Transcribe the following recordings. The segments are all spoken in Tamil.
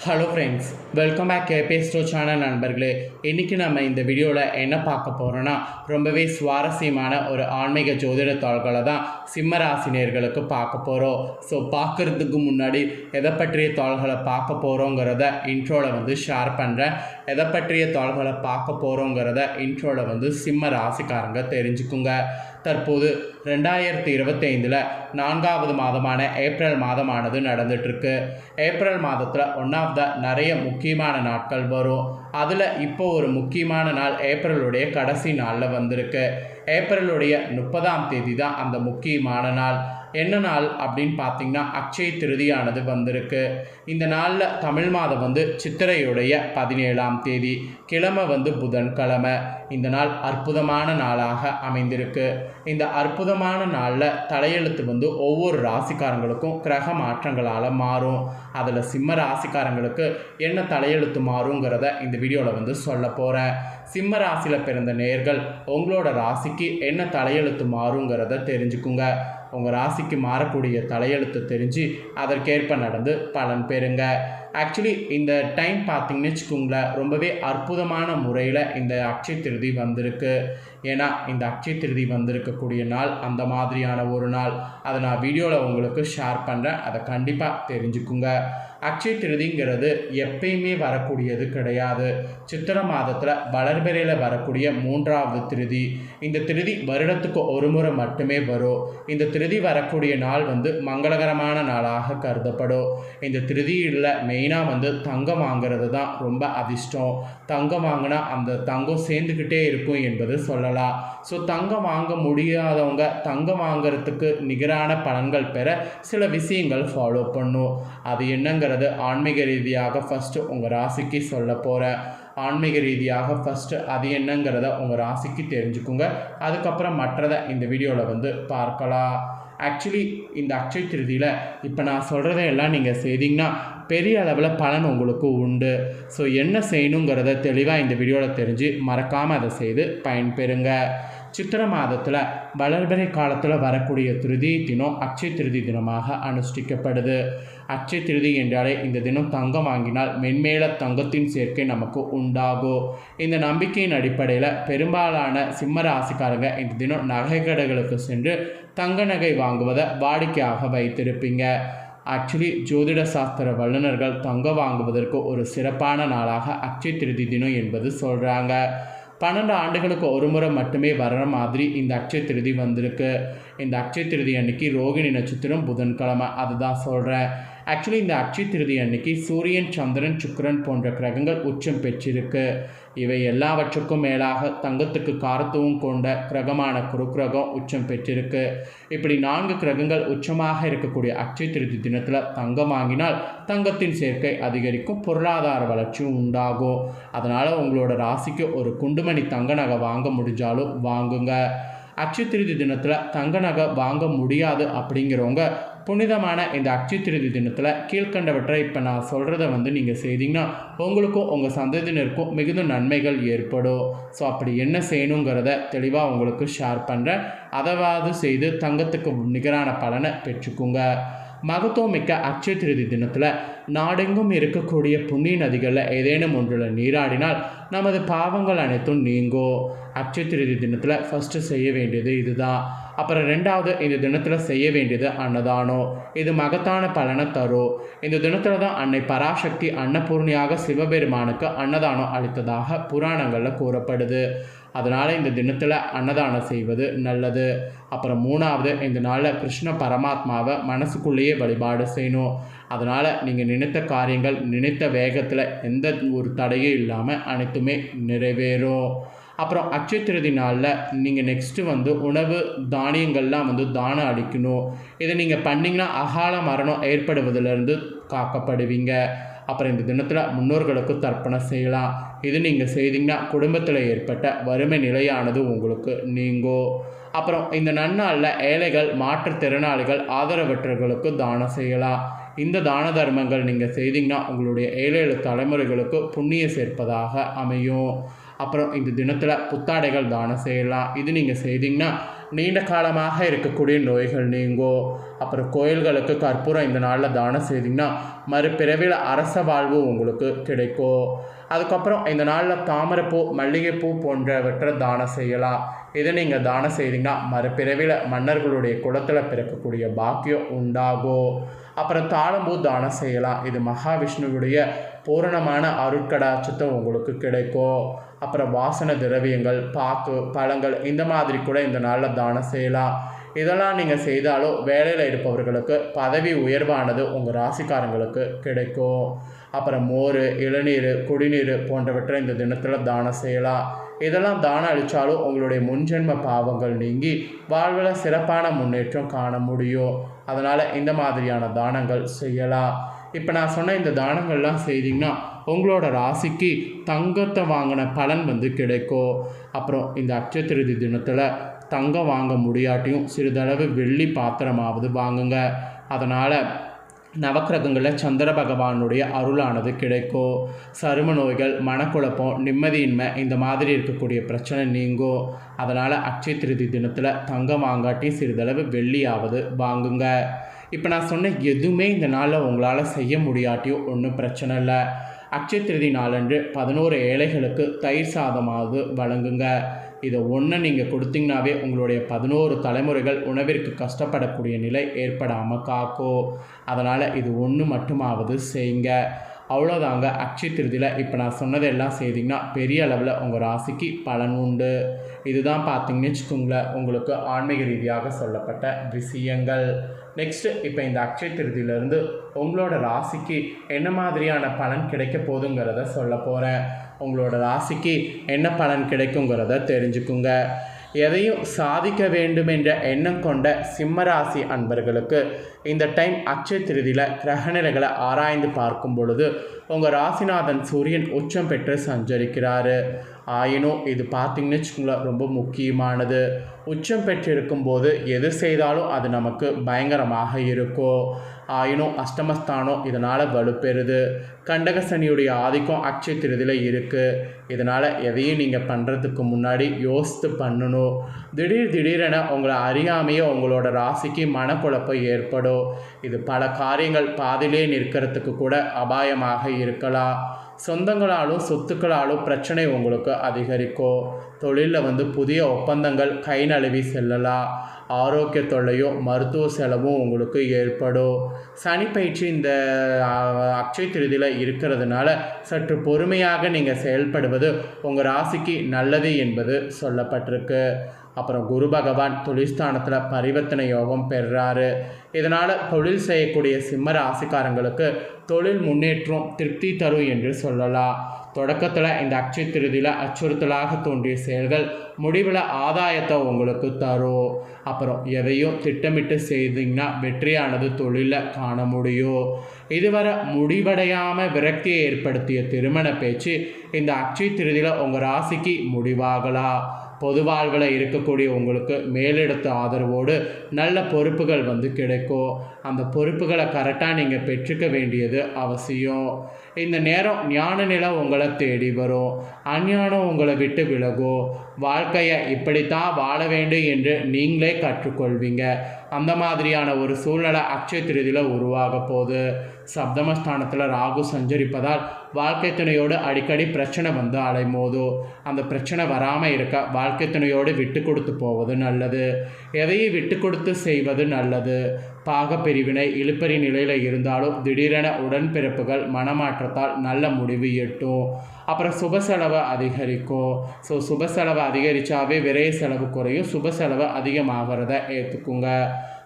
ஹலோ ஃப்ரெண்ட்ஸ் வெல்கம் பேக் கேபேஸ்டோ சேனல் நண்பர்களே. இன்றைக்கி நம்ம இந்த வீடியோவில் என்ன பார்க்க போகிறோன்னா ரொம்பவே சுவாரஸ்யமான ஒரு ஆன்மீக ஜோதிட தாள்களை தான் சிம்ம ராசினியர்களுக்கு பார்க்க போகிறோம் ஸோ பார்க்குறதுக்கு முன்னாடி எதை பற்றிய தாள்களை பார்க்க போகிறோங்கிறத இன்ட்ரோவில் வந்து ஷேர் பண்ணுறேன் எதை பற்றிய தாள்களை பார்க்க போகிறோங்கிறத இன்ட்ரோவில் வந்து சிம்ம ராசிக்காரங்க தெரிஞ்சுக்குங்க. தற்போது ரெண்டாயிரத்தி இருபத்தைந்தில் நான்காவது மாதமான ஏப்ரல் மாதமானது நடந்துட்டுருக்கு. ஏப்ரல் மாதத்தில் ஒன் ஆஃப் த நிறைய முக்கியமான நாட்கள் வரும். அதில் இப்போ ஒரு முக்கியமான நாள் ஏப்ரலுடைய கடைசி நாளில் வந்திருக்கு. ஏப்ரலுடைய முப்பதாம் தேதி தான் அந்த முக்கியமான நாள். என்ன நாள் அப்படின்னு பார்த்தீங்கன்னா அக்ஷய திருதியானது வந்திருக்கு. இந்த நாளில் தமிழ் மாதம் வந்து சித்திரையுடைய பதினேழாம் தேதி கிழமை வந்து புதன்கிழமை. இந்த நாள் அற்புதமான நாளாக அமைந்திருக்கு. இந்த அற்புதமான நாளில் தலையெழுத்து வந்து ஒவ்வொரு ராசிக்காரங்களுக்கும் கிரக மாற்றங்களால் மாறும். அதில் சிம்ம ராசிக்காரங்களுக்கு என்ன தலையெழுத்து மாறுங்கிறத இந்த வீடியோவில் வந்து சொல்ல போகிறேன் சிம்ம ராசியில் பிறந்த நேர்கள் உங்களோட ராசிக்கு என்ன தலையெழுத்து மாறுங்கிறத தெரிஞ்சுக்குங்க. உங்கள் ராசிக்கு மாறக்கூடிய தலையெழுத்து தெரிஞ்சு அதற்கேற்ப நடந்து பலன் பெறுங்க. ஆக்சுவலி இந்த டைம் பார்த்தீங்கன்னு வச்சுக்கோங்களேன் ரொம்பவே அற்புதமான முறையில் இந்த அக்ஷய திருதி வந்திருக்கு. ஏன்னா இந்த அக்ஷய திருதி வந்திருக்கக்கூடிய நாள் அந்த மாதிரியான ஒரு நாள். அதை நான் வீடியோவில் உங்களுக்கு ஷேர் பண்ணுறேன் அதை கண்டிப்பாக தெரிஞ்சுக்குங்க. அக்ஷய திருதிங்கிறது எப்பயுமே வரக்கூடியது கிடையாது. சித்திர மாதத்தில் வளர்பிறையில் வரக்கூடிய மூன்றாவது திருதி. இந்த திருதி வருடத்துக்கு ஒரு முறை மட்டுமே வரும். இந்த திருதி வரக்கூடிய நாள் வந்து மங்களகரமான நாளாக கருதப்படும். இந்த திருதியில் மெயினாக வந்து தங்கம் வாங்குறது தான் ரொம்ப அதிர்ஷ்டம். தங்கம் வாங்கினா அந்த தங்கம் சேர்ந்துக்கிட்டே இருக்கும் என்பது சொல்லலாம். ஸோ தங்கம் வாங்க முடியாதவங்க தங்கம் வாங்குறதுக்கு நிகரான பலன்கள் பெற சில விஷயங்கள் ஃபாலோ பண்ணும். அது அப்படிங்கிறது ஆன்மீக ரீதியாக ஃபஸ்ட்டு உங்கள் ராசிக்கு சொல்ல போகிற ஆன்மீக ரீதியாக ஃபஸ்ட்டு அது என்னங்கிறத உங்கள் ராசிக்கு தெரிஞ்சுக்குங்க. அதுக்கப்புறம் மற்றதை இந்த வீடியோவில் வந்து பார்க்கலாம். ஆக்சுவலி இந்த அக்ஷய திருதியில் இப்போ நான் சொல்கிறத எல்லாம் நீங்கள் செய்தீங்கன்னா பெரிய அளவில் பலன் உங்களுக்கு உண்டு. ஸோ என்ன செய்யணுங்கிறத தெளிவாக இந்த வீடியோவில் தெரிஞ்சு மறக்காமல் அதை செய்து பயன்பெறுங்க. சித்திர மாதத்தில் வளர்பிறை காலத்தில் வரக்கூடிய திருதி தினம் அக்ஷய திருதி தினமாக அனுஷ்டிக்கப்படுது. அக்ஷய திருதி என்றாலே இந்த தினம் தங்கம் வாங்கினால் மென்மேல தங்கத்தின் சேர்க்கை நமக்கு உண்டாகும். இந்த நம்பிக்கையின் அடிப்படையில் பெரும்பாலான சிம்ம ராசிக்காரங்க இந்த தினம் நகை கடைகளுக்கு சென்று தங்க நகை வாங்குவதை வாடிக்கையாக வைத்திருப்பீங்க. ஆக்சுவலி ஜோதிட சாஸ்திர வல்லுநர்கள் தங்கம் வாங்குவதற்கு ஒரு சிறப்பான நாளாக அக்ஷய திருதி தினம் என்பது சொல்கிறாங்க பன்னெண்டு ஆண்டுகளுக்கு ஒரு முறை மட்டுமே வர்ற மாதிரி இந்த அக்ஷய திருதி வந்திருக்கு. இந்த அக்ஷய திருதி அன்னைக்கு ரோகிணி நட்சத்திரம் புதன்கிழமை. அதுதான் சொல்கிறேன் ஆக்சுவலி இந்த அக்ஷய திருதி அன்னைக்கு சூரியன் சந்திரன் சுக்கரன் போன்ற கிரகங்கள் உச்சம் பெற்றிருக்கு. இவை எல்லாவற்றுக்கும் மேலாக தங்கத்துக்கு காரத்துவம் கொண்ட கிரகமான குருக்கிரகம் உச்சம் பெற்றிருக்கு. இப்படி நான்கு கிரகங்கள் உச்சமாக இருக்கக்கூடிய அக்ஷய திருதி தினத்தில் தங்கம் வாங்கினால் தங்கத்தின் சேர்க்கை அதிகரிக்கும் பொருளாதார வளர்ச்சியும் உண்டாகும். அதனால் உங்களோட ராசிக்கு ஒரு குண்டுமணி தங்க நகை வாங்க முடிஞ்சாலும் வாங்குங்க. அக்ஷய திருதி தினத்தில் தங்க நகை வாங்க முடியாது அப்படிங்கிறவங்க புனிதமான இந்த அக்ஷய திருதி தினத்தில் கீழ்கண்டவற்றை இப்போ நான் சொல்கிறத வந்து நீங்கள் செய்தீங்கன்னா உங்களுக்கும் உங்கள் சந்ததியினருக்கும் மிகுந்த நன்மைகள் ஏற்படும். ஸோ அப்படி என்ன செய்யணுங்கிறத தெளிவாக உங்களுக்கு ஷேர் பண்ணுறேன் அதாவது செய்து தங்கத்துக்கு நிகரான பலனை பெற்றுக்குங்க. மகத்துவமிக்க அக்ஷய திருதி தினத்தில் நாடெங்கும் இருக்கக்கூடிய புண்ணிய நதிகளில் ஏதேனும் ஒன்றில் நீராடினால் நமது பாவங்கள் அனைத்தும் நீங்கும் அக்ஷய திருதி தினத்தில் ஃபஸ்ட்டு செய்ய வேண்டியது இதுதான். அப்புறம் ரெண்டாவது இந்த தினத்தில் செய்ய வேண்டியது அன்னதானம். இது மகத்தான பலனை தரும். இந்த தினத்தில் தான் அன்னை பராசக்தி அன்னபூர்ணியாக சிவபெருமானுக்கு அன்னதானம் அளித்ததாக புராணங்களில் கூறப்படுது. அதனால் இந்த தினத்தில் அன்னதானம் செய்வது நல்லது. அப்புறம் மூணாவது இந்த நாளில் கிருஷ்ண பரமாத்மாவை மனசுக்குள்ளேயே வழிபாடு செய்யணும். அதனால் நீங்கள் நினைத்த காரியங்கள் நினைத்த வேகத்தில் எந்த ஒரு தடையும் இல்லாமல் அனைத்துமே நிறைவேறும். அப்புறம் அட்சய திருதி நாளில் நீங்கள் நெக்ஸ்ட்டு வந்து உணவு தானியங்கள்லாம் வந்து தானம் அளிக்கணும். இதை நீங்கள் பண்ணிங்கன்னா அகால மரணம் ஏற்படுவதிலிருந்து காக்கப்படுவீங்க. அப்புறம் இந்த தினத்தில் முன்னோர்களுக்கு தர்ப்பணம் செய்யலாம். இது நீங்கள் செய்தீங்கன்னா குடும்பத்தில் ஏற்பட்ட வறுமை நிலையானது உங்களுக்கு நீங்கும். அப்புறம் இந்த நன்னாளில் ஏழைகள் மாற்றுத்திறனாளிகள் ஆதரவற்றவர்களுக்கு தானம் செய்யலாம். இந்த தான தர்மங்கள் நீங்கள் செய்தீங்கன்னா உங்களுடைய ஏழு தலைமுறைகளுக்கு புண்ணியம் சேர்ப்பதாக அமையும். அப்புறம் இந்த தினத்தில் புத்தாடைகள் தானம் செய்யலாம். இது நீங்கள் செய்தீங்கன்னா நீண்ட காலமாக இருக்கக்கூடிய நோய்கள் நீங்கும் அப்புறம் கோயில்களுக்கு கற்பூரம் இந்த நாளில் தானம் செய்தீங்கன்னா மறுபிறவில் அரச வாழ்வு உங்களுக்கு கிடைக்கும். அதுக்கப்புறம் இந்த நாளில் தாமரைப்பூ மல்லிகைப்பூ போன்றவற்றை தானம் செய்யலாம். இதை நீங்கள் தானம் செய்தீங்கன்னா மறுபிறவியில் மன்னர்களுடைய குலத்தில் பிறக்கக்கூடிய பாக்கியம் உண்டாகும். அப்புறம் தாளம்பூ தானம் செய்யலாம். இது மகாவிஷ்ணுவுடைய பூரணமான அருட்கடாட்சத்தை உங்களுக்கு கிடைக்கும். அப்புறம் வாசன திரவியங்கள் பாக்கு பழங்கள் இந்த மாதிரி கூட இந்த நாளில் தானம் செய்யலாம். இதெல்லாம் நீங்கள் செய்தாலும் வேலையில் இருப்பவர்களுக்கு பதவி உயர்வானது உங்கள் ராசிக்காரங்களுக்கு கிடைக்கும். அப்புறம் மோர் இளநீர் குடிநீர் போன்றவற்றை இந்த தினத்தில் தானம் செய்யலாம். இதெல்லாம் தானம் அளித்தாலும் உங்களுடைய முன்ஜென்ம பாவங்கள் நீங்கி வாழ்வில் சிறப்பான முன்னேற்றம் காண முடியும். அதனால் இந்த மாதிரியான தானங்கள் செய்யலாம். இப்போ நான் சொன்ன இந்த தானங்கள்லாம் செய்தீங்கன்னா உங்களோட ராசிக்கு தங்கத்தை வாங்கின பலன் வந்து கிடைக்கும். அப்புறம் இந்த அட்சய திருதி தினத்தில் தங்கம் வாங்க முடியாட்டியும் சிறிதளவு வெள்ளி பாத்திரமாவது வாங்குங்க. அதனால் நவக்கிரகங்களில் சந்திர பகவானுடைய அருளானது கிடைக்கும் சரும நோய்கள் மனக்குழப்பம் நிம்மதியின்மை இந்த மாதிரி இருக்கக்கூடிய பிரச்சனை நீங்கும் அதனால் அட்சய திருதி தினத்தில் தங்கம் வாங்காட்டி சிறிதளவு வெள்ளியாவது வாங்குங்க. இப்போ நான் சொன்ன எதுவுமே இந்த நாளில் உங்களால் செய்ய முடியாட்டியும் ஒன்றும் பிரச்சனை இல்லை. அட்சய திருதி நாளன்று பதினோரு ஏழைகளுக்கு தயிர் சாதமாவது வழங்குங்க. இதை ஒன்று நீங்கள் கொடுத்தீங்கனாவே உங்களுடைய பதினோரு தலைமுறைகள் உணவிற்கு கஷ்டப்படக்கூடிய நிலை ஏற்படாமல் காக்கும் அதனால் இது ஒன்று மட்டுமாவது செய்யுங்க அவ்வளோதாங்க அக்ஷய திருதியில் இப்போ நான் சொன்னதெல்லாம் செய்தீங்கன்னா பெரிய அளவில் உங்கள் ராசிக்கு பலன் உண்டு. இதுதான் பார்த்தீங்கன்னு வச்சுக்கோங்களேன். உங்களுக்கு ஆன்மீக ரீதியாக சொல்லப்பட்ட விஷயங்கள். நெக்ஸ்ட்டு இப்போ இந்த அக்ஷய திருதியிலேருந்து உங்களோட ராசிக்கு என்ன மாதிரியான பலன் கிடைக்க போகுதுங்கிறத சொல்ல போகிறேன் உங்களோட ராசிக்கு என்ன பலன் கிடைக்குங்கிறத தெரிஞ்சுக்குங்க. எதையும் சாதிக்க வேண்டும் என்ற எண்ணம் கொண்ட சிம்ம ராசி அன்பர்களுக்கு இந்த டைம் அட்சய திருதியில் கிரகநிலைகளை ஆராய்ந்து பார்க்கும் பொழுது உங்கள் ராசிநாதன் சூரியன் உச்சம் பெற்று சஞ்சரிக்கிறாரு. ஆயினும் இது பார்த்தீங்கன்னு வச்சுக்கோங்களேன் ரொம்ப முக்கியமானது. உச்சம் பெற்றிருக்கும் போது எது செய்தாலும் அது நமக்கு பயங்கரமாக இருக்கும். ஆயினும் அஷ்டமஸ்தானம் இதனால் வலுப்பெறுது. கண்டக சனியுடைய ஆதிக்கம் அக்ஷய திருதியில் இருக்குது இதனால் எதையும் நீங்கள் பண்ணுறதுக்கு முன்னாடி யோசித்து பண்ணணும். திடீர் திடீரென உங்களை அறியாமையே உங்களோட ராசிக்கு மனக்குழப்பம் ஏற்படும். இது பல காரியங்கள் பாதிலே நிற்கிறதுக்கு கூட அபாயமாக இருக்கலாம். சொந்தங்களாலும் சொத்துக்களாலும் பிரச்சனை உங்களுக்கு அதிகரிக்கும் தொழிலில் வந்து புதிய ஒப்பந்தங்கள் கை நழுவி செல்லலாம் ஆரோக்கிய தொல்லையும் மருத்துவ செலவும் உங்களுக்கு ஏற்படும் சனி பயிற்சி இந்த அக்ஷய திருதியில் இருக்கிறதுனால சற்று பொறுமையாக நீங்கள் செயல்படுவது உங்கள் ராசிக்கு நல்லது என்பது சொல்லப்பட்டிருக்கு. அப்புறம் குரு பகவான் தொழில்ஸ்தானத்தில் பரிவர்த்தனை யோகம் பெறுறாரு இதனால் தொழில் செய்யக்கூடிய சிம்ம ராசிக்காரங்களுக்கு தொழில் முன்னேற்றம் திருப்தி தரும் என்று சொல்லலாம். தொடக்கத்தில் இந்த அக்ஷய திருதியில் அச்சுறுத்தலாக தோன்றிய செயல்கள் முடிவில் ஆதாயத்தை உங்களுக்கு தரும். அப்புறம் எதையும் திட்டமிட்டு செய்தீங்கன்னா வெற்றியானது தொழிலில் காண முடியும். இதுவரை முடிவடையாமல் விரக்தியை ஏற்படுத்திய திருமண பேச்சு இந்த அச்சய திருதியில் உங்கள் ராசிக்கு முடிவாகலாம் பொது வாழ்வில் இருக்கக்கூடிய உங்களுக்கு மேலெடுத்த ஆதரவோடு நல்ல பொறுப்புகள் வந்து கிடைக்கும். அந்த பொறுப்புகளை கரெக்டாக நீங்கள் பெற்றுக்க வேண்டியது அவசியம். இந்த நேரம் ஞான நிலை உங்களை தேடி வரும். அஞ்ஞானம் உங்களை விட்டு விலகும். வாழ்க்கையை இப்படித்தான் வாழ வேண்டும் என்று நீங்களே கற்றுக்கொள்வீங்க. அந்த மாதிரியான ஒரு சூழ்நிலை அக்ஷய திருதியில் உருவாக போகுது. சப்தமஸ்தானத்தில் ராகு சஞ்சரிப்பதால் வாழ்க்கை துணையோடு அடிக்கடி பிரச்சனை வந்து அலைமோதோ அந்த பிரச்சனை வராமல் இருக்க வாழ்க்கை துணையோடு விட்டு கொடுத்து போவது நல்லது. எதையும் விட்டு கொடுத்து செய்வது நல்லது. பாக பிரிவினை இழுப்பறி நிலையில் இருந்தாலும் திடீரென உடன்பிறப்புகள் மனமாற்றத்தால் நல்ல முடிவு எட்டும். அப்புறம் சுப செலவு அதிகரிக்கும். ஸோ சுப செலவு அதிகரித்தாவே விரைய செலவு குறையும். சுப செலவு அதிகமாகிறத ஏற்றுக்குங்க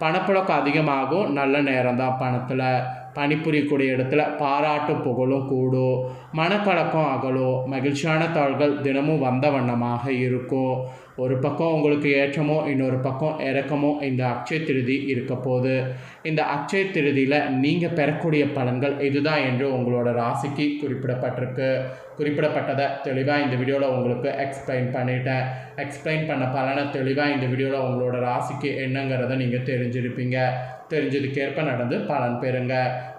பணப்புழக்கம் அதிகமாகும். நல்ல நேரம் தான் பணத்தில். பணிபுரியக்கூடிய இடத்துல பாராட்டு புகழும் கூடும். மனக்கலக்கம் அகலோ மகிழ்ச்சியான தாள்கள் தினமும் வந்த வண்ணமாக இருக்கும். ஒரு பக்கம் உங்களுக்கு ஏற்றமோ இன்னொரு பக்கம் இறக்கமோ இந்த அக்ஷய திருதி இருக்க போது இந்த அக்ஷய திருதியில் நீங்கள் பெறக்கூடிய பலன்கள் இதுதான் என்று உங்களோட ராசிக்கு குறிப்பிடப்பட்டிருக்கு. குறிப்பிடப்பட்டதை தெளிவாக இந்த வீடியோவில் உங்களுக்கு எக்ஸ்பிளைன் பண்ணிட்டேன். எக்ஸ்பிளைன் பண்ண பலனை தெளிவாக இந்த வீடியோவில் உங்களோட ராசிக்கு என்னங்கிறத நீங்கள் தெரிஞ்சிருப்பீங்க. தெரிஞ்சதுக்கேற்ப நடந்து பலன் பெறுங்க.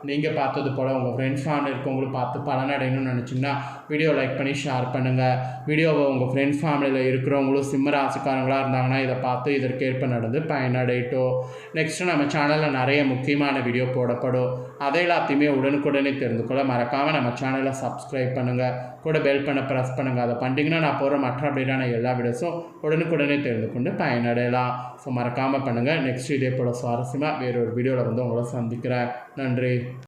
நீங்கள் பார்த்தது போல் உங்கள் ஃப்ரெண்ட்ஸ் ஃபேமிலி இருக்கவங்களும் பார்த்து பலன் அடையணும்னு நினச்சிங்கன்னா வீடியோ லைக் பண்ணி ஷேர் பண்ணுங்கள் வீடியோவை உங்கள் ஃப்ரெண்ட்ஸ் ஃபேமிலியில் இருக்கிறவங்களும் சிம்ம ராசிக்காரங்களாக இருந்தாங்கன்னா இதை பார்த்து இதற்கேற்ப நடந்து பயனடையட்டும். நெக்ஸ்ட்டு நம்ம சேனலில் நிறைய முக்கியமான வீடியோ போடப்படும். அதை எல்லாத்தையுமே உடனுக்குடனே தெரிந்து கொள்ள மறக்காமல் நம்ம சேனலை சப்ஸ்கிரைப் பண்ணுங்கள் கூட பெல் பண்ண ப்ரெஸ் பண்ணுங்கள் அதை பண்ணிட்டீங்கன்னா நான் போகிற மற்ற அப்டேட்டான எல்லா வீடியோஸும் உடனுக்குடனே தெரிந்து கொண்டு பயனடையலாம். ஸோ மறக்காமல் பண்ணுங்கள் நெக்ஸ்ட் இதே போல் சுவாரஸ்யமாக ஒரு வீடியோவில் வந்து உங்களை சந்திக்கிறேன். நன்றி.